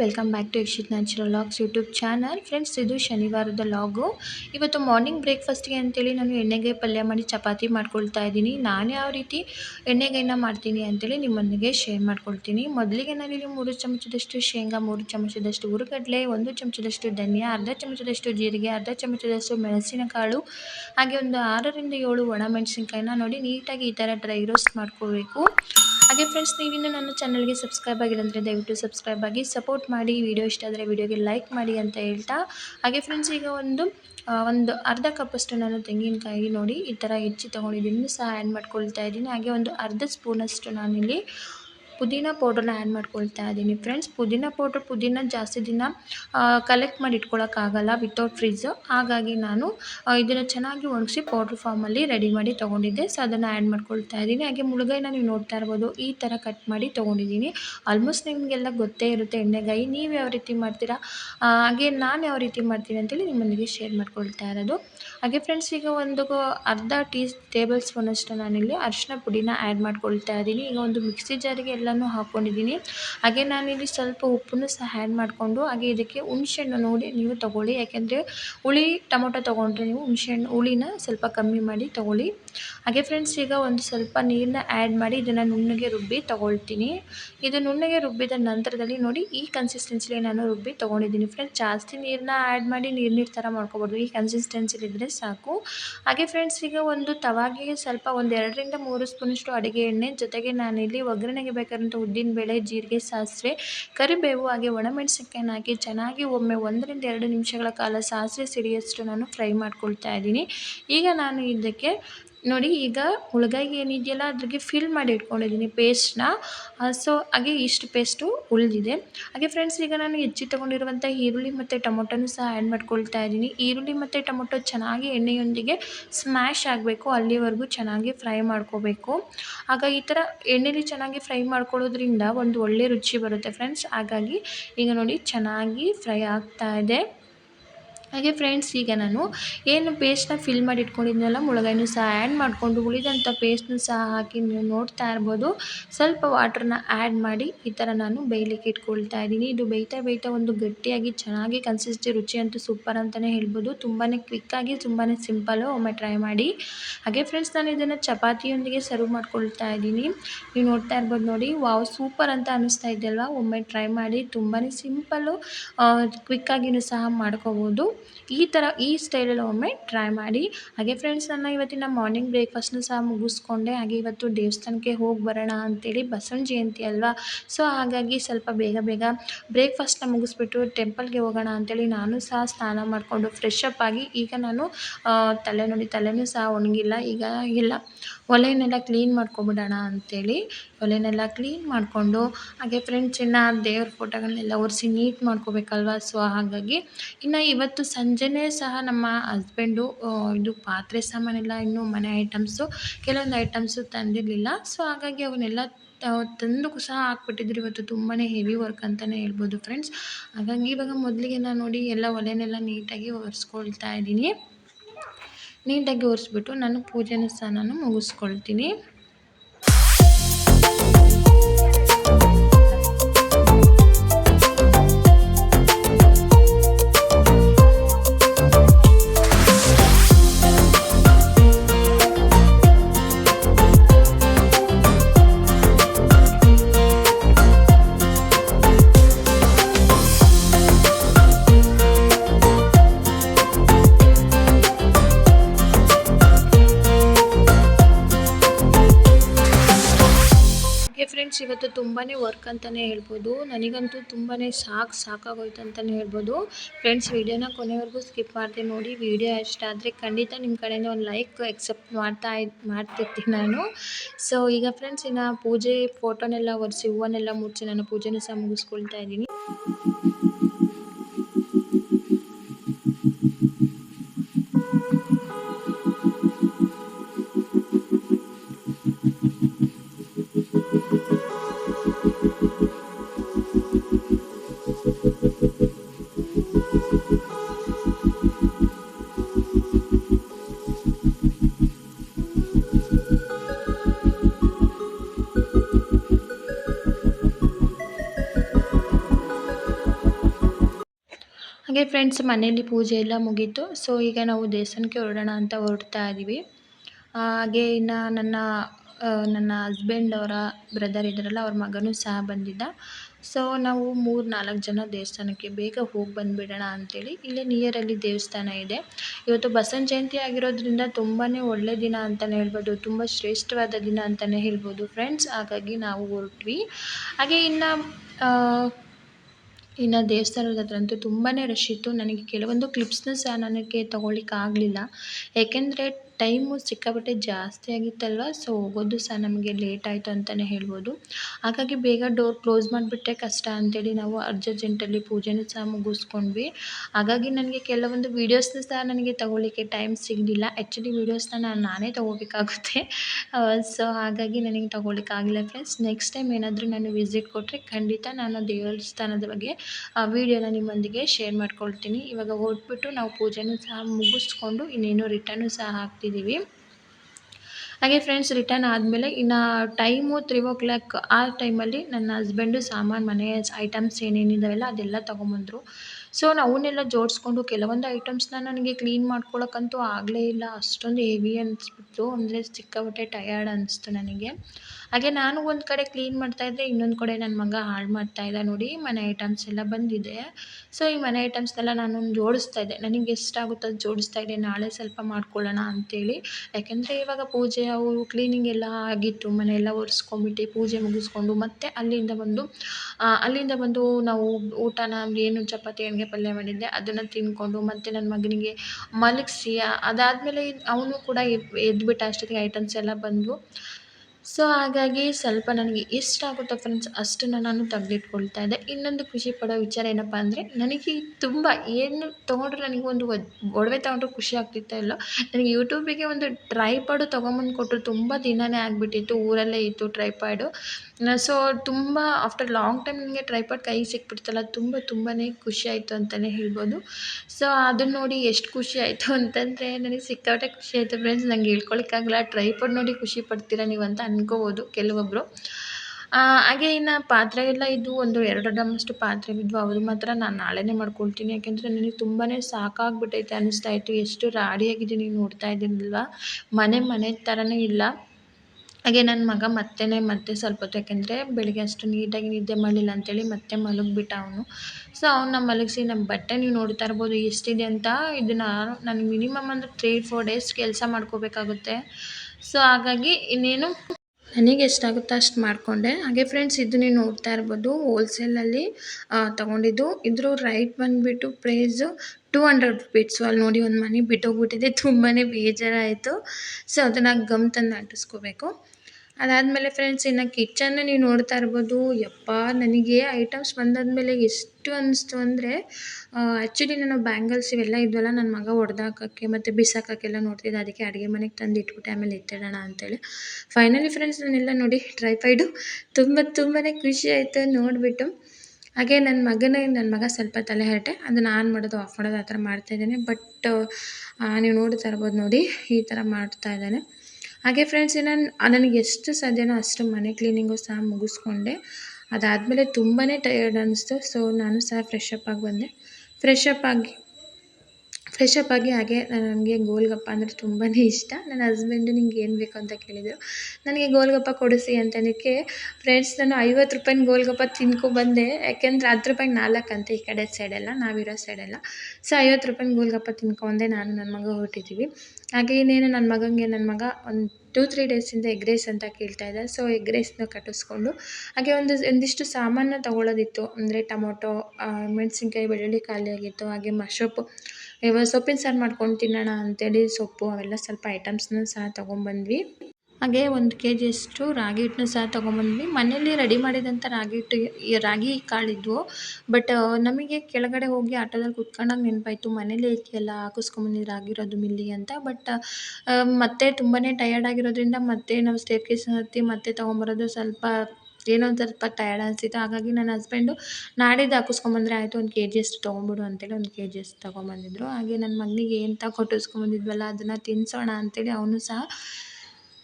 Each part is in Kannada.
Welcome back to Yakshith natural logs YouTube channel friends ಇದು ಶನಿವಾರದ ಲಾಗು ಇವತ್ತು ಮಾರ್ನಿಂಗ್ ಬ್ರೇಕ್ಫಾಸ್ಟ್ಗೆ ಅಂತೇಳಿ ನಾನು ಎಣ್ಣೆಗೆ ಪಲ್ಯ ಮಾಡಿ ಚಪಾತಿ ಮಾಡ್ಕೊಳ್ತಾ ಇದ್ದೀನಿ. ನಾನು ಯಾವ ರೀತಿ ಎಣ್ಣೆಗೈನ ಮಾಡ್ತೀನಿ ಅಂತೇಳಿ ನಿಮ್ಮೊಂದಿಗೆ ಶೇರ್ ಮಾಡ್ಕೊಳ್ತೀನಿ. ಮೊದಲಿಗೆ ನಾನಿಲ್ಲಿ ಮೂರು ಚಮಚದಷ್ಟು ಶೇಂಗಾ, ಮೂರು ಚಮಚದಷ್ಟು ಹುರುಗಡ್ಲೆ ಒಂದು ಚಮಚದಷ್ಟು ಧನಿಯಾ, ಅರ್ಧ ಚಮಚದಷ್ಟು ಜೀರಿಗೆ, ಅರ್ಧ ಚಮಚದಷ್ಟು ಮೆಣಸಿನಕಾಳು, ಹಾಗೆ ಒಂದು ಆರರಿಂದ ಏಳು ಒಣ ಮೆಣಸಿನಕಾಯಿನ ನೋಡಿ ನೀಟಾಗಿ ಈ ಥರ ಡ್ರೈ ರೋಸ್ಟ್ ಮಾಡ್ಕೋಬೇಕು. ಹಾಗೆ ಫ್ರೆಂಡ್ಸ್ ನೀವಿನ್ನೂ ನನ್ನ ಚಾನಲ್ಗೆ ಸಬ್ಸ್ಕ್ರೈಬ್ ಆಗಿಲ್ಲ ದಯವಿಟ್ಟು ಸಬ್ಸ್ಕ್ರೈಬ್ ಆಗಿ ಸಪೋರ್ಟ್ ಮಾಡಿ. ವಿಡಿಯೋ ಇಷ್ಟ ಆದರೆ ವಿಡಿಯೋಗೆ ಲೈಕ್ ಮಾಡಿ ಅಂತ ಹೇಳ್ತಾ. ಹಾಗೆ ಫ್ರೆಂಡ್ಸ್ ಈಗ ಒಂದು ಒಂದು ಅರ್ಧ ಕಪ್ಪಷ್ಟು ನಾನು ತೆಂಗಿನಕಾಯಿ ನೋಡಿ ಈ ಥರ ಹೆಚ್ಚಿ ತೊಗೊಂಡಿದ್ದೀನಿ. ಸಹ ಆ್ಯಡ್ ಮಾಡ್ಕೊಳ್ತಾ ಇದ್ದೀನಿ. ಹಾಗೆ ಒಂದು ಅರ್ಧ ಸ್ಪೂನಷ್ಟು ನಾನಿಲ್ಲಿ ಪುದೀನ ಪೌಡ್ರನ್ನ ಆ್ಯಡ್ ಮಾಡ್ಕೊಳ್ತಾ ಇದ್ದೀನಿ ಫ್ರೆಂಡ್ಸ್ ಪುದೀನ ಪೌಡ್ರ್ ಪುದೀನ ಜಾಸ್ತಿ ದಿನ ಕಲೆಕ್ಟ್ ಮಾಡಿ ಇಟ್ಕೊಳ್ಳೋಕ್ಕಾಗಲ್ಲ ವಿತೌಟ್ ಫ್ರಿಜ್ಜು ಹಾಗಾಗಿ ನಾನು ಇದನ್ನು ಚೆನ್ನಾಗಿ ಒಣಗಿಸಿ ಪೌಡ್ರ್ ಫಾರ್ಮಲ್ಲಿ ರೆಡಿ ಮಾಡಿ ತೊಗೊಂಡಿದ್ದೆ. ಸೊ ಅದನ್ನು ಆ್ಯಡ್ ಮಾಡ್ಕೊಳ್ತಾ ಇದ್ದೀನಿ. ಹಾಗೆ ಮುಳುಗೈನ ನೀವು ನೋಡ್ತಾ ಇರ್ಬೋದು, ಈ ಥರ ಕಟ್ ಮಾಡಿ ತೊಗೊಂಡಿದ್ದೀನಿ. ಆಲ್ಮೋಸ್ಟ್ ನಿಮಗೆಲ್ಲ ಗೊತ್ತೇ ಇರುತ್ತೆ ಎಣ್ಣೆಗಾಯಿ. ನೀವು ಯಾವ ರೀತಿ ಮಾಡ್ತೀರಾ? ಹಾಗೆ ನಾನು ಯಾವ ರೀತಿ ಮಾಡ್ತೀನಿ ಅಂತೇಳಿ ನಿಮ್ಮೊಂದಿಗೆ ಶೇರ್ ಮಾಡ್ಕೊಳ್ತಾ ಇರೋದು. ಹಾಗೆ ಫ್ರೆಂಡ್ಸ್ ಈಗ ಒಂದು ಅರ್ಧ ಟೀ ಟೇಬಲ್ ಸ್ಪೂನಷ್ಟು ನಾನಿಲ್ಲಿ ಅರಿಶಿನ ಪುಡಿನ ಆ್ಯಡ್ ಮಾಡ್ಕೊಳ್ತಾ ಇದ್ದೀನಿ. ಈಗ ಒಂದು ಮಿಕ್ಸಿ ಜಾರಿಗೆ ಎಲ್ಲನೂ ಹಾಕ್ಕೊಂಡಿದ್ದೀನಿ ಹಾಗೆ ನಾನಿಲ್ಲಿ ಸ್ವಲ್ಪ ಉಪ್ಪನ್ನು ಸಹ ಆ್ಯಡ್ ಮಾಡಿಕೊಂಡು, ಹಾಗೆ ಇದಕ್ಕೆ ಹುಣಸೆಹಣ್ಣು ನೋಡಿ ನೀವು ತೊಗೊಳ್ಳಿ. ಯಾಕೆಂದರೆ ಹುಳಿ ಟೊಮೊಟೊ ತೊಗೊಂಡ್ರೆ ನೀವು ಹುಣಸೆಹಣ್ಣು, ಹುಳಿನ ಸ್ವಲ್ಪ ಕಮ್ಮಿ ಮಾಡಿ ತೊಗೊಳ್ಳಿ. ಹಾಗೆ ಫ್ರೆಂಡ್ಸ್ ಈಗ ಒಂದು ಸ್ವಲ್ಪ ನೀರನ್ನ ಆ್ಯಡ್ ಮಾಡಿ ಇದನ್ನು ನುಣ್ಣಗೆ ರುಬ್ಬಿ ತೊಗೊಳ್ತೀನಿ. ಇದು ನುಣ್ಣಗೆ ರುಬ್ಬಿದ ನಂತರದಲ್ಲಿ ನೋಡಿ ಈ ಕನ್ಸಿಸ್ಟೆನ್ಸಿಲಿ ನಾನು ರುಬ್ಬಿ ತೊಗೊಂಡಿದ್ದೀನಿ. ಫ್ರೆಂಡ್ಸ್ ಜಾಸ್ತಿ ನೀರನ್ನ ಆ್ಯಡ್ ಮಾಡಿ ನೀರು ನೀರು ಥರ ಮಾಡ್ಕೊಬೋದು. ಈ ಕನ್ಸಿಸ್ಟೆನ್ಸಿಲಿದ್ದರೆ ಸಾಕು. ಹಾಗೆ ಫ್ರೆಂಡ್ಸ್ ಈಗ ಒಂದು ತವಾಗೆ ಸ್ವಲ್ಪ ಒಂದು ಎರಡರಿಂದ ಮೂರು ಸ್ಪೂನಷ್ಟು ಅಡುಗೆ ಎಣ್ಣೆ ಜೊತೆಗೆ ನಾನಿಲ್ಲಿ ಒಗ್ಗರಣೆಗೆ ಬೇಕಾದ್ರೆ ಉದ್ದಿನ ಬೇಳೆ, ಜೀರಿಗೆ, ಸಾಸಿವೆ, ಕರಿಬೇವು ಹಾಗೆ ಒಣಮೆಣಸಿನ್ಕಾಯಿನ ಹಾಕಿ ಚೆನ್ನಾಗಿ ಒಮ್ಮೆ ಒಂದರಿಂದ ಎರಡು ನಿಮಿಷಗಳ ಕಾಲ ಸಾಸಿವೆ ಸಿಡಿಯೋಷ್ಟು ನಾನು ಫ್ರೈ ಮಾಡ್ಕೊಳ್ತಾ ಇದ್ದೀನಿ. ಈಗ ನಾನು ಇದಕ್ಕೆ ನೋಡಿ, ಈಗ ಉಳ್ಗಾಯಿ ಏನಿದೆಯಲ್ಲ, ಅದ್ರಿಗೆ ಫಿಲ್ ಮಾಡಿ ಇಟ್ಕೊಂಡಿದ್ದೀನಿ ಪೇಸ್ಟ್ನ ಸೊ ಹಾಗೆ ಇಷ್ಟು ಪೇಸ್ಟು ಉಳಿದಿದೆ. ಹಾಗೆ ಫ್ರೆಂಡ್ಸ್ ಈಗ ನಾನು ಹೆಚ್ಚಿ ತೊಗೊಂಡಿರುವಂಥ ಈರುಳ್ಳಿ ಮತ್ತು ಟೊಮೊಟೊನೂ ಸಹ ಆ್ಯಡ್ ಮಾಡ್ಕೊಳ್ತಾ ಇದ್ದೀನಿ. ಈರುಳ್ಳಿ ಮತ್ತು ಟೊಮೊಟೊ ಚೆನ್ನಾಗಿ ಎಣ್ಣೆಯೊಂದಿಗೆ ಸ್ಮ್ಯಾಶ್ ಆಗಬೇಕು. ಅಲ್ಲಿವರೆಗೂ ಚೆನ್ನಾಗಿ ಫ್ರೈ ಮಾಡ್ಕೋಬೇಕು. ಆಗ ಈ ಥರ ಎಣ್ಣೆಲಿ ಚೆನ್ನಾಗಿ ಫ್ರೈ ಮಾಡ್ಕೊಳ್ಳೋದ್ರಿಂದ ಒಂದು ಒಳ್ಳೆ ರುಚಿ ಬರುತ್ತೆ ಫ್ರೆಂಡ್ಸ್ ಹಾಗಾಗಿ ಈಗ ನೋಡಿ, ಚೆನ್ನಾಗಿ ಫ್ರೈ ಆಗ್ತಾ ಇದೆ. ಹಾಗೆ ಫ್ರೆಂಡ್ಸ್ ಈಗ ನಾನು ಏನು ಪೇಸ್ಟ್ನ ಫಿಲ್ ಮಾಡಿ ಇಟ್ಕೊಂಡಿದ್ನಲ್ಲ ಮುಳಗಾಯಿನೂ ಸಹ ಆ್ಯಡ್ ಮಾಡಿಕೊಂಡು ಉಳಿದಂಥ ಪೇಸ್ಟ್ನೂ ಸಹ ಹಾಕಿ ನೀವು ನೋಡ್ತಾ ಇರ್ಬೋದು. ಸ್ವಲ್ಪ ವಾಟ್ರನ್ನ ಆ್ಯಡ್ ಮಾಡಿ ಈ ಥರ ನಾನು ಬೇಯಲಿಕ್ಕೆ ಇಟ್ಕೊಳ್ತಾ ಇದ್ದೀನಿ. ಇದು ಬೇಯ್ತಾ ಬೇಯ್ತಾ ಒಂದು ಗಟ್ಟಿಯಾಗಿ ಚೆನ್ನಾಗಿ ಕನ್ಸಿಸ್ಟಿ ರುಚಿ ಅಂತೂ ಸೂಪರ್ ಅಂತಲೇ ಹೇಳ್ಬೋದು. ತುಂಬಾ ಕ್ವಿಕ್ಕಾಗಿ ತುಂಬಾ ಸಿಂಪಲ್ಲು ಒಮ್ಮೆ ಟ್ರೈ ಮಾಡಿ. ಹಾಗೆ ಫ್ರೆಂಡ್ಸ್ ನಾನು ಇದನ್ನು ಚಪಾತಿಯೊಂದಿಗೆ ಸರ್ವ್ ಮಾಡ್ಕೊಳ್ತಾ ಇದ್ದೀನಿ. ನೀವು ನೋಡ್ತಾ ಇರ್ಬೋದು ನೋಡಿ, ವಾವ್ ಸೂಪರ್ ಅಂತ ಅನ್ನಿಸ್ತಾ ಇದೆಯಲ್ವಾ ಒಮ್ಮೆ ಟ್ರೈ ಮಾಡಿ ತುಂಬಾ ಸಿಂಪಲ್ಲು ಕ್ವಿಕ್ಕಾಗಿಯೂ ಸಹ ಮಾಡ್ಕೋಬೋದು. ಈ ಥರ ಈ ಸ್ಟೈಲಲ್ಲಿ ಒಮ್ಮೆ ಟ್ರೈ ಮಾಡಿ. ಹಾಗೆ ಫ್ರೆಂಡ್ಸ್ ನನ್ನ ಇವತ್ತಿನ ಮಾರ್ನಿಂಗ್ ಬ್ರೇಕ್ಫಾಸ್ಟ್ನ ಸಹ ಮುಗಿಸ್ಕೊಂಡೆ. ಹಾಗೆ ಇವತ್ತು ದೇವಸ್ಥಾನಕ್ಕೆ ಹೋಗಿ ಬರೋಣ ಅಂತೇಳಿ ಬಸವನ ಜಯಂತಿ ಅಲ್ವಾ? ಸೊ ಹಾಗಾಗಿ ಸ್ವಲ್ಪ ಬೇಗ ಬೇಗ ಬ್ರೇಕ್ಫಾಸ್ಟ್ನ ಮುಗಿಸ್ಬಿಟ್ಟು ಟೆಂಪಲ್ಗೆ ಹೋಗೋಣ ಅಂತೇಳಿ ನಾನು ಸಹ ಸ್ನಾನ ಮಾಡಿಕೊಂಡು ಫ್ರೆಶ್ ಅಪ್ ಆಗಿ ಈಗ ನಾನು ತಲೆ ನೋಡಿ ತಲೆನೂ ಸಹ ಒಣಗಿಲ್ಲ. ಈಗ ಎಲ್ಲ ಒಲೆಯನ್ನೆಲ್ಲ ಕ್ಲೀನ್ ಮಾಡ್ಕೊಬಿಡೋಣ ಅಂಥೇಳಿ ಒಲೆನೆಲ್ಲ ಕ್ಲೀನ್ ಮಾಡಿಕೊಂಡು ಹಾಗೆ ಫ್ರೆಂಡ್ಸ್ ಇನ್ನು ದೇವ್ರ ಫೋಟೋಗಳನ್ನೆಲ್ಲ ಒರೆಸಿ ನೀಟ್ ಮಾಡ್ಕೋಬೇಕಲ್ವ? ಸೊ ಹಾಗಾಗಿ ಇನ್ನು ಇವತ್ತು ಸಂಜೆನೇ ಸಹ ನಮ್ಮ ಹಸ್ಬೆಂಡು ಇದು ಪಾತ್ರೆ ಸಾಮಾನೆಲ್ಲ ಇನ್ನೂ ಮನೆ ಐಟಮ್ಸು ಕೆಲವೊಂದು ಐಟಮ್ಸು ತಂದಿರಲಿಲ್ಲ. ಸೊ ಹಾಗಾಗಿ ಅವನ್ನೆಲ್ಲ ತಂದು ಸಹ ಹಾಕ್ಬಿಟ್ಟಿದ್ರು ಇವತ್ತು. ತುಂಬಾ ಹೆವಿ ವರ್ಕ್ ಅಂತಲೇ ಹೇಳ್ಬೋದು ಫ್ರೆಂಡ್ಸ್ ಹಾಗಾಗಿ ಇವಾಗ ಮೊದಲಿಗೆ ನಾನು ನೋಡಿ ಎಲ್ಲ ಒಲೆನೆಲ್ಲ ನೀಟಾಗಿ ಒರೆಸ್ಕೊಳ್ತಾ ಇದ್ದೀನಿ. ನೀಟಾಗಿ ಒರೆಸ್ಬಿಟ್ಟು ನಾನು ಪೂಜೆನೂ ಸಹ ನಾನು ಮುಗಿಸ್ಕೊಳ್ತೀನಿ. ತುಂಬಾ ವರ್ಕ್ ಅಂತಲೇ ಹೇಳ್ಬೋದು. ನನಗಂತೂ ತುಂಬಾ ಸಾಕು ಸಾಕಾಗೋಯ್ತು ಅಂತಲೇ ಹೇಳ್ಬೋದು. ಫ್ರೆಂಡ್ಸ್ ವಿಡಿಯೋನ ಕೊನೆವರೆಗೂ ಸ್ಕಿಪ್ ಮಾಡಿದೆ ನೋಡಿ. ವಿಡಿಯೋ ಇಷ್ಟ ಆದರೆ ಖಂಡಿತ ನಿಮ್ಮ ಕಡೆಯಿಂದ ಒಂದು ಲೈಕ್ ಎಕ್ಸೆಪ್ಟ್ ಮಾಡ್ತಾ ಮಾಡ್ತಿರ್ತೀನಿ ನಾನು. ಸೊ ಈಗ ಫ್ರೆಂಡ್ಸ್ ಇನ್ನು ಪೂಜೆ ಫೋಟೋನೆಲ್ಲ ಒರೆಸಿ ಹೂವನ್ನೆಲ್ಲ ಮುಚ್ಚಿ ನಾನು ಪೂಜೆನೂ ಸಹ ಮುಗಿಸ್ಕೊಳ್ತಾ ಇದ್ದೀನಿ. ಹಾಗೆ ಫ್ರೆಂಡ್ಸ್ ಮನೆಯಲ್ಲಿ ಪೂಜೆ ಎಲ್ಲ ಮುಗೀತು. ಸೊ ಈಗ ನಾವು ದೇವಸ್ಥಾನಕ್ಕೆ ಹೊರಡೋಣ ಅಂತ ಹೊರಡ್ತಾ ಇದ್ದೀವಿ ಹಾಗೆ ಇನ್ನು ನನ್ನ ನನ್ನ ಹಸ್ಬೆಂಡ್ ಅವರ ಬ್ರದರ್ ಇದ್ದಾರಲ್ಲ, ಅವ್ರ ಮಗನೂ ಸಹ ಬಂದಿದ್ದ. ಸೊ ನಾವು ಮೂರು ನಾಲ್ಕು ಜನ ದೇವಸ್ಥಾನಕ್ಕೆ ಬೇಗ ಹೋಗಿ ಬಂದುಬಿಡೋಣ ಅಂಥೇಳಿ ಇಲ್ಲೇ ನಿಯರಲ್ಲಿ ದೇವಸ್ಥಾನ ಇದೆ. ಇವತ್ತು ಬಸವನ ಜಯಂತಿ ಆಗಿರೋದ್ರಿಂದ ತುಂಬಾ ಒಳ್ಳೆ ದಿನ ಅಂತಲೇ ಹೇಳ್ಬೋದು, ತುಂಬ ಶ್ರೇಷ್ಠವಾದ ದಿನ ಅಂತಲೇ ಹೇಳ್ಬೋದು. ಫ್ರೆಂಡ್ಸ್ ಹಾಗಾಗಿ ನಾವು ಹೊರಟ್ವಿ. ಹಾಗೆ ಇನ್ನು ಇನ್ನು ದೇವಸ್ಥಾನದ ಹತ್ರ ಅಂತೂ ತುಂಬಾ ರಶ್ ಇತ್ತು. ನನಗೆ ಕೆಲವೊಂದು ಕ್ಲಿಪ್ಸ್ನ ಸಹ ನನಗೆ ತಗೊಳ್ಳಿಕ್ಕೆ ಆಗಲಿಲ್ಲ ಏಕೆಂದರೆ ಟೈಮು ಸಿಕ್ಕಾಪಟ್ಟೆ ಜಾಸ್ತಿ ಆಗಿತ್ತಲ್ವ? ಸೊ ಹೋಗೋದು ಸಹ ನಮಗೆ ಲೇಟ್ ಆಯಿತು ಅಂತಲೇ ಹೇಳ್ಬೋದು. ಹಾಗಾಗಿ ಬೇಗ ಡೋರ್ ಕ್ಲೋಸ್ ಮಾಡಿಬಿಟ್ರೆ ಕಷ್ಟ ಅಂತೇಳಿ ನಾವು ಅರ್ಜೆಂಟಲ್ಲಿ ಪೂಜೆನೂ ಸಹ ಮುಗಿಸ್ಕೊಂಡ್ವಿ. ಹಾಗಾಗಿ ನನಗೆ ಕೆಲವೊಂದು ವೀಡಿಯೋಸ್ನ ಸಹ ನನಗೆ ತಗೊಳ್ಳಿಕ್ಕೆ ಟೈಮ್ ಸಿಗಲಿಲ್ಲ. ಆ್ಯಕ್ಚುಲಿ ವೀಡಿಯೋಸ್ನ ನಾನು, ನಾನೇ ತೊಗೋಬೇಕಾಗುತ್ತೆ ಸೊ ಹಾಗಾಗಿ ನನಗೆ ತೊಗೊಳ್ಳಿಕ್ಕಾಗಿಲ್ಲ ಫ್ರೆಂಡ್ಸ್ ನೆಕ್ಸ್ಟ್ ಟೈಮ್ ಏನಾದರೂ ನಾನು ವಿಸಿಟ್ ಕೊಟ್ಟರೆ ಖಂಡಿತ ನಾನು ದೇವಸ್ಥಾನದ ಬಗ್ಗೆ, ಆ ವಿಡಿಯೋನ ನಿಮ್ಮೊಂದಿಗೆ ಶೇರ್ ಮಾಡ್ಕೊಳ್ತೀನಿ. ಇವಾಗ ಹೊರಟ್ಬಿಟ್ಟು ನಾವು ಪೂಜೆನೂ ಸಹ ಮುಗಿಸ್ಕೊಂಡು ಇನ್ನೇನು ರಿಟರ್ನು ಸಹ ಹಾಕ್ತಿದ್ದೀವಿ ಹಾಗೆ ಫ್ರೆಂಡ್ಸ್ ರಿಟರ್ನ್ ಆದಮೇಲೆ ಇನ್ನು ಟೈಮು ತ್ರೀ ಓ ಕ್ಲಾಕ್ ಆ ಟೈಮಲ್ಲಿ ನನ್ನ ಹಸ್ಬೆಂಡು ಸಾಮಾನು, ಮನೆ ಐಟಮ್ಸ್ ಏನೇನಿದ್ದಾವೆಲ್ಲ ಅದೆಲ್ಲ ತೊಗೊಂಬಂದರು. ಸೊ ಅವನ್ನೆಲ್ಲ ಜೋಡಿಸ್ಕೊಂಡು ಕೆಲವೊಂದು ಐಟಮ್ಸ್ನ ನನಗೆ ಕ್ಲೀನ್ ಮಾಡ್ಕೊಳಕ್ಕಂತೂ ಆಗಲೇ ಇಲ್ಲ. ಅಷ್ಟೊಂದು ಹೆವಿ ಅನಿಸ್ಬಿಟ್ಟು ಅಂದರೆ ಸಿಕ್ಕಾಪಟ್ಟೆ ಟಯರ್ಡ್ ಅನಿಸ್ತು ನನಗೆ. ಹಾಗೆ ನಾನು ಒಂದು ಕಡೆ ಕ್ಲೀನ್ ಮಾಡ್ತಾಯಿದ್ರೆ ಇನ್ನೊಂದು ಕಡೆ ನನ್ನ ಮಗ ಹಾಳು ಮಾಡ್ತಾಯಿದ್ದ ನೋಡಿ ಮನೆ ಐಟಮ್ಸ್ ಎಲ್ಲ ಬಂದಿದೆ. ಸೊ ಈ ಮನೆ ಐಟಮ್ಸ್ನೆಲ್ಲ ನಾನು ಜೋಡಿಸ್ತಾ ಇದ್ದೆ. ನನಗೆ ಎಷ್ಟಾಗುತ್ತೋ ಅದು ಜೋಡಿಸ್ತಾ ಇದ್ದೆ. ನಾಳೆ ಸ್ವಲ್ಪ ಮಾಡ್ಕೊಳ್ಳೋಣ ಅಂತೇಳಿ. ಯಾಕೆಂದರೆ ಇವಾಗ ಪೂಜೆ ಅವು ಕ್ಲೀನಿಂಗ್ ಎಲ್ಲ ಆಗಿತ್ತು. ಮನೆ ಎಲ್ಲ ಒರೆಸ್ಕೊಂಬಿಟ್ಟು ಪೂಜೆ ಮುಗಿಸ್ಕೊಂಡು ಮತ್ತೆ ಅಲ್ಲಿಂದ ಬಂದು ಅಲ್ಲಿಂದ ಬಂದು ನಾವು ಊಟನ ಏನು ಚಪಾತಿ ಎಣ್ಣೆ ಪಲ್ಯ ಮಾಡಿದ್ದೆ. ಅದನ್ನು ತಿನ್ಕೊಂಡು ಮತ್ತು ನನ್ನ ಮಗನಿಗೆ ಮಲಗಿಸಿ. ಅದಾದಮೇಲೆ ಅವನು ಕೂಡ ಎದ್ಬಿಟ್ಟ ಅಷ್ಟೊತ್ತಿಗೆ ಐಟಮ್ಸ್ ಎಲ್ಲ ಬಂದವು ಸೊ ಹಾಗಾಗಿ ಸ್ವಲ್ಪ ನನಗೆ ಎಷ್ಟಾಗುತ್ತೋ ಫ್ರೆಂಡ್ಸ್ ಅಷ್ಟನ್ನು ನಾನು ತೆಗೆದಿಟ್ಕೊಳ್ತಾ ಇದ್ದೆ. ಇನ್ನೊಂದು ಖುಷಿ ಪಡೋ ವಿಚಾರ ಏನಪ್ಪ ಅಂದರೆ, ನನಗೆ ತುಂಬ ಏನು ತೊಗೊಂಡ್ರೆ ನನಗೆ ಒಂದು ಒಡವೆ ತೊಗೊಂಡ್ರೆ ಖುಷಿ ಆಗ್ತಿತ್ತ ಇಲ್ಲ, ನನಗೆ ಯೂಟ್ಯೂಬಿಗೆ ಒಂದು ಟ್ರೈಪಾಡು ತೊಗೊಂಬಂದು ಕೊಟ್ಟರು ತುಂಬ ದಿನವೇ ಆಗಿಬಿಟ್ಟಿತ್ತು, ಊರಲ್ಲೇ ಇತ್ತು ಟ್ರೈಪಾಡು ಸೊ ತುಂಬ ಆಫ್ಟರ್ ಲಾಂಗ್ ಟೈಮ್ ನನಗೆ ಟ್ರೈಪಾಡ್ ಕೈಗೆ ಸಿಕ್ಬಿಡ್ತಲ್ಲ, ತುಂಬ ತುಂಬಾ ಖುಷಿ ಆಯಿತು ಅಂತಲೇ ಹೇಳ್ಬೋದು. ಸೊ ಅದನ್ನ ನೋಡಿ ಎಷ್ಟು ಖುಷಿ ಆಯಿತು ಅಂತಂದರೆ, ನನಗೆ ಸಿಕ್ಕಾಪಟ್ಟೆ ಖುಷಿ ಆಯಿತು ಫ್ರೆಂಡ್ಸ್ ನಂಗೆ ಹೇಳ್ಕೊಳಕ್ಕಾಗಲ್ಲ ಟ್ರೈಪಾಡ್ ನೋಡಿ ಖುಷಿ ಪಡ್ತೀರಾ ನೀವು ಅಂತ ಅನ್ಕೋಬೋದು ಕೆಲವೊಬ್ಬರು ಹಾಗೆ ಇನ್ನು ಪಾತ್ರೆ ಎಲ್ಲ ಇದ್ದು ಒಂದು ಎರಡು ಡಮ್ಮಷ್ಟು ಪಾತ್ರೆ ಬಿದ್ವು, ಅದು ಮಾತ್ರ ನಾನು ನಾಳೆನೇ ಮಾಡ್ಕೊಳ್ತೀನಿ. ಯಾಕೆಂದರೆ ನನಗೆ ತುಂಬಾ ಸಾಕಾಗ್ಬಿಟ್ಟೈತೆ ಅನ್ನಿಸ್ತಾ ಇತ್ತು. ಎಷ್ಟು ರಾಡಿಯಾಗಿದ್ದೀನಿ ನೋಡ್ತಾ ಇದ್ದೀನಲ್ವ? ಮನೆ ಮನೆ ಥರನೇ ಇಲ್ಲ. ಹಾಗೆ ನನ್ನ ಮಗ ಮತ್ತೆ ಮತ್ತೆ ಸ್ವಲ್ಪ ಹೊತ್ತು, ಯಾಕೆಂದರೆ ಬೆಳಿಗ್ಗೆ ಅಷ್ಟು ನೀಟಾಗಿ ನಿದ್ದೆ ಮಾಡಲಿಲ್ಲ ಅಂತೇಳಿ ಮತ್ತೆ ಮಲಗಿಬಿಟ್ಟ ಅವನು. ಸೊ ಅವನ್ನ ಮಲಗಿಸಿ ನಮ್ಮ ಬಟ್ಟೆ ನೀವು ನೋಡ್ತಾ ಇರ್ಬೋದು, ಎಷ್ಟಿದೆ ಅಂತ ಇದನ್ನು ನಾನು ಮಿನಿಮಮ್ ಅಂದರೆ ತ್ರೀ ಫೋರ್ ಡೇಸ್ ಕೆಲಸ ಮಾಡ್ಕೋಬೇಕಾಗುತ್ತೆ. ಸೊ ಹಾಗಾಗಿ ಇನ್ನೇನು ನನಗೆ ಎಷ್ಟಾಗುತ್ತೋ ಅಷ್ಟು ಮಾಡಿಕೊಂಡೆ. ಹಾಗೆ ಫ್ರೆಂಡ್ಸ್ ಇದು ನೀವು ನೋಡ್ತಾ ಇರ್ಬೋದು ಹೋಲ್ಸೇಲಲ್ಲಿ ತೊಗೊಂಡಿದ್ದು. ಇದ್ರ ರೈಟ್ ಬಂದುಬಿಟ್ಟು ಪ್ರೈಸು ಟೂ ಹಂಡ್ರೆಡ್ ರುಪೀಸು ಅಲ್ಲಿ ನೋಡಿ ಒಂದು ಮನೆ ಬಿಟ್ಟೋಗ್ಬಿಟ್ಟಿದೆ. ತುಂಬಾ ಬೇಜಾರಾಯಿತು. ಸೊ ಅದನ್ನು ಗಮ್ ತಂದು ಅಂಟಿಸ್ಕೋಬೇಕು. ಅದಾದಮೇಲೆ ಫ್ರೆಂಡ್ಸ್ ಇನ್ನು ಕಿಚನ್ನ ನೀವು ನೋಡ್ತಾ ಇರ್ಬೋದು. ಯಪ್ಪ, ನನಗೆ ಐಟಮ್ಸ್ ಬಂದಾದಮೇಲೆ ಎಷ್ಟು ಅನ್ನಿಸ್ತು ಅಂದರೆ ಆ್ಯಕ್ಚುಲಿ ನಾನು ಬ್ಯಾಂಗಲ್ಸ್ ಇವೆಲ್ಲ ಇದ್ವಲ್ಲ ನನ್ನ ಮಗ ಹೊಡೆದಾಕೋಕ್ಕೆ ಮತ್ತು ಬಿಸಾಕೋಕ್ಕೆಲ್ಲ ನೋಡ್ತಿದ್ದೆ. ಅದಕ್ಕೆ ಅಡುಗೆ ಮನೆಗೆ ತಂದು ಇಟ್ಬಿಟ್ಟೆ ಆಮೇಲೆ ಎತ್ತಿಡೋಣ ಅಂತೇಳಿ. ಫೈನಲಿ ಫ್ರೆಂಡ್ಸ್ ನಾನೆಲ್ಲ ನೋಡಿ ಟ್ರೈಫೈಡು ತುಂಬ ತುಂಬಾ ಖುಷಿ ಆಯಿತು ನೋಡಿಬಿಟ್ಟು. ಹಾಗೆ ನನ್ನ ಮಗನ ನನ್ನ ಮಗ ಸ್ವಲ್ಪ ತಲೆ ಹರಟೆ. ಅದನ್ನು ಆನ್ ಮಾಡೋದು ಆಫ್ ಮಾಡೋದು ಆ ಥರ ಮಾಡ್ತಾಯಿದ್ದಾನೆ ಬಟ್ ನೀವು ನೋಡ್ತಾ ಇರ್ಬೋದು ನೋಡಿ, ಈ ಥರ ಮಾಡ್ತಾ ಇದ್ದಾನೆ. ಹಾಗೆ ಫ್ರೆಂಡ್ಸ್ ನಾನು ನನಗೆ ಎಷ್ಟು ಸಾಧ್ಯನೋ ಅಷ್ಟು ಮನೆ ಕ್ಲೀನಿಂಗು ಸಹ ಮುಗಿಸ್ಕೊಂಡೆ. ಅದಾದಮೇಲೆ ತುಂಬಾ ಟಯರ್ಡ್ ಅನ್ನಿಸ್ತು ಸೊ ನಾನು ಸಹ ಫ್ರೆಶ್ ಅಪ್ ಆಗಿ ಬಂದೆ. ಫ್ರೆಶ್ ಅಪ್ ಆಗಿ ಫ್ರೆಶ್ ಅಪ್ ಆಗಿ ಹಾಗೆ ನನಗೆ ಗೋಲ್ಗಪ್ಪ ಅಂದರೆ ತುಂಬಾ ಇಷ್ಟ. ನನ್ನ ಹಸ್ಬೆಂಡು ನಿಂಗೆ ಏನು ಬೇಕು ಅಂತ ಕೇಳಿದರು. ನನಗೆ ಗೋಲ್ಗಪ್ಪ ಕೊಡಿಸಿ ಅಂತಂದಕ್ಕೆ ಫ್ರೆಂಡ್ಸ್ ನಾನು ಐವತ್ತು ರೂಪಾಯಿನ ಗೋಲ್ಗಪ್ಪ ತಿನ್ಕೊ ಬಂದೆ. ಯಾಕೆಂದರೆ ಹತ್ತು ರೂಪಾಯಿಗೆ ನಾಲ್ಕು ಅಂತ ಈ ಕಡೆ ಸೈಡೆಲ್ಲ ನಾವಿರೋ ಸೈಡೆಲ್ಲ ಸೊ ಐವತ್ತು ರೂಪಾಯಿನ ಗೋಲ್ಗಪ್ಪ ತಿನ್ಕೊಂಡೆ ನಾನು ನನ್ನ ಮಗ ಹೊರಟಿದ್ದೀವಿ ಹಾಗೆ ಇನ್ನೇನು ನನ್ನ ಮಗನಿಗೆ ನನ್ನ ಮಗ ಒಂದು ಟೂ ತ್ರೀ ಡೇಸಿಂದ ಎಗ್ ರೈಸ್ ಅಂತ ಕೇಳ್ತಾ ಇದ್ದ ಸೊ ಎಗ್ ರೈಸ್ನ ಕಟ್ಟಿಸ್ಕೊಂಡು ಹಾಗೆ ಒಂದು ಒಂದಿಷ್ಟು ಸಾಮಾನು ತೊಗೊಳೋದಿತ್ತು. ಅಂದರೆ ಟೊಮೊಟೊ ಮೆಣಸಿನ್ಕಾಯಿ, ಬೆಳ್ಳುಳ್ಳಿ ಖಾಲಿ ಆಗಿತ್ತು ಹಾಗೆ ಮಶೊಪ್ಪು ಇವಾಗ ಸೊಪ್ಪಿನ ಸಾರು ಮಾಡ್ಕೊಂಡು ತಿನ್ನೋಣ ಅಂತೇಳಿ ಸೊಪ್ಪು ಅವೆಲ್ಲ ಸ್ವಲ್ಪ ಐಟಮ್ಸ್ನ ಸಹ ತೊಗೊಂಬಂದ್ವಿ. ಹಾಗೆ ಒಂದು ಕೆ ಜಿಯಷ್ಟು ರಾಗಿ ಹಿಟ್ಟನ್ನ ಸಹ ತೊಗೊಂಬಂದ್ವಿ. ಮನೆಯಲ್ಲಿ ರೆಡಿ ಮಾಡಿದಂಥ ರಾಗಿ ಹಿಟ್ಟು ರಾಗಿ ಕಾಳಿದ್ವು. ಬಟ್ ನಮಗೆ ಕೆಳಗಡೆ ಹೋಗಿ ಆಟೋದಲ್ಲಿ ಕುತ್ಕೊಂಡಾಗ ನೆನಪಾಯ್ತು, ಮನೇಲಿ ಎಲ್ಲ ಹಾಕಿಸ್ಕೊಂಬಂದಿದ್ದು ಆಗಿರೋದು ಮಿಲ್ಲಿ ಅಂತ. ಬಟ್ ಮತ್ತೆ ತುಂಬಾ ಟಯರ್ಡ್ ಆಗಿರೋದ್ರಿಂದ ಮತ್ತೆ ನಾವು ಸ್ಟೇರ್ ಕೇಸ್ ಹತ್ತಿ ಮತ್ತೆ ತೊಗೊಂಬರೋದು ಸ್ವಲ್ಪ ಏನೋ ಒಂದು ಸ್ವಲ್ಪ ಟಯರ್ಡ್ ಅನಿಸಿತ್ತು. ಹಾಗಾಗಿ ನನ್ನ ಹಸ್ಬೆಂಡು ನಾಡಿದ್ದು ಹಾಕಿಸ್ಕೊಂಬಂದ್ರೆ ಆಯಿತು, ಒಂದು ಕೆ ಜಿಯಷ್ಟು ತೊಗೊಂಬಿಡು ಅಂತೇಳಿ ಒಂದು ಕೆ ಜಿಯಷ್ಟು ತೊಗೊಂಬಂದಿದ್ರು ಹಾಗೆ ನನ್ನ ಮಗನಿಗೆ ಎಂತ ಕೊಟ್ಟಿಸ್ಕೊಂಬಂದಿದ್ವಲ್ಲ ಅದನ್ನು ತಿನ್ನಿಸೋಣ ಅಂತೇಳಿ ಅವನು ಸಹ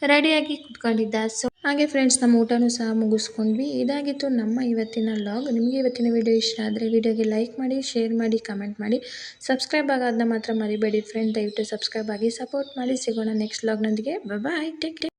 ರೆಡಿಯಾಗಿ ಕುತ್ಕೊಂಡಿದ್ದ. ಸೊ ಹಾಗೆ ಫ್ರೆಂಡ್ಸ್ ನಮ್ಮ ಊಟನೂ ಸಹ ಮುಗಿಸ್ಕೊಂಡ್ವಿ. ಇದಾಗಿತ್ತು ನಮ್ಮ ಇವತ್ತಿನ ಲಾಗ್ ನಿಮಗೆ ಇವತ್ತಿನ ವಿಡಿಯೋ ಇಷ್ಟ ಆದರೆ ವಿಡಿಯೋಗೆ ಲೈಕ್ ಮಾಡಿ ಶೇರ್ ಮಾಡಿ ಕಮೆಂಟ್ ಮಾಡಿ. ಸಬ್ಸ್ಕ್ರೈಬ್ ಆಗೋದನ್ನ ಮಾತ್ರ ಮರಿಬೇಡಿ ಫ್ರೆಂಡ್ ದಯವಿಟ್ಟು ಸಬ್ಸ್ಕ್ರೈಬ್ ಆಗಿ ಸಪೋರ್ಟ್ ಮಾಡಿ. ಸಿಗೋಣ ನೆಕ್ಸ್ಟ್ ಲಾಗ್ನೊಂದಿಗೆ ಬಾಯ್ ಟೇಕ್